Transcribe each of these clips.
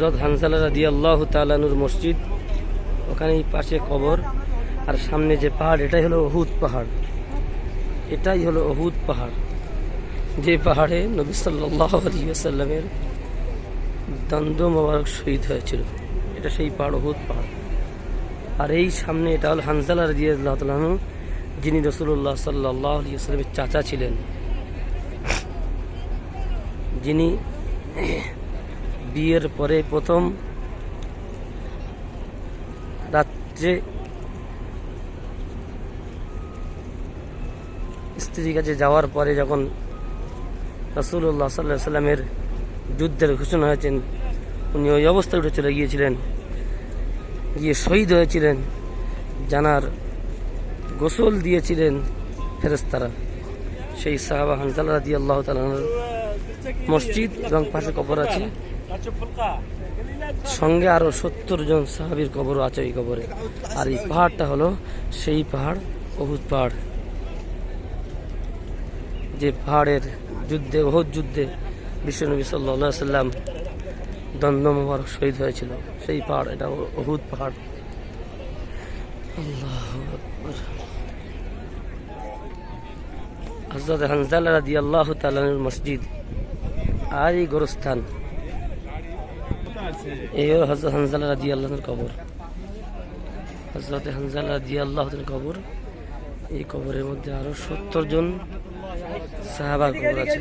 হজরত হানসালা রাদি আল্লাহ তালানুর মসজিদ ওখানেই পাশে কবর, আর সামনে যে পাহাড়, এটাই হলো অহুদ পাহাড়। এটাই হলো অহুদ পাহাড়। যে পাহাড়ে নবী সাল্লাহ আলিয়াল্লামের দ্বন্দ্ব মোবারক শহীদ হয়েছিল। এটা সেই পাহাড় অহুদ পাহাড়। আর এই সামনে এটা হল হানসালা রাজি আল্লাহ তালানু যিনি রসুল্লাহ সাল্লাহ আলিয়াল্লামের চাচা ছিলেন। যিনি বিয়ের পরে প্রথম রাত্রে স্ত্রীর কাছে যাওয়ার পরে যখন রাসুল্লাহ সাল্লাহ সাল্লামের যুদ্ধের ঘোষণা হয়েছেন, উনি ওই অবস্থায় উঠে চলে গিয়েছিলেন। গিয়ে শহীদ হয়েছিলেন, জানার গোসল দিয়েছিলেন ফেরেস্তারা সেই সাহাবা হানসালা রাদি আল্লাহ তালার মসজিদ এবং পাশে কবর আছে। সঙ্গে আরও সত্তর জন সাহাবির কবরও আছে এই কবরে। আর এই পাহাড়টা হলো সেই পাহাড়, অহুদ পাহাড়। যে পাহাড়ের যুদ্ধে, অহুদ যুদ্ধে বিশ্বনবী সাল্লা সাল্লাম দ্বন্দ্ব মোবারক শহীদ হয়েছিল। সেই পাহাড়, এটা অহুদ পাহাড়। আল্লাহ হজরত হানজালা রাদি আল্লাহ তালানুর মসজিদ, আর এই গোরস্থান হলো হজরত হানজালা রাদি আল্লাহর কবর। হজরত হানজালা রাদি আল্লাহর কবর, এই কবরের মধ্যে আরও সত্তর জন সাহাবার কবর আছে।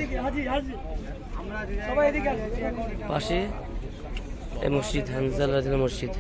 পাশে মসজিদ, হানজালা রাদিয়াল্লাহু মসজিদ।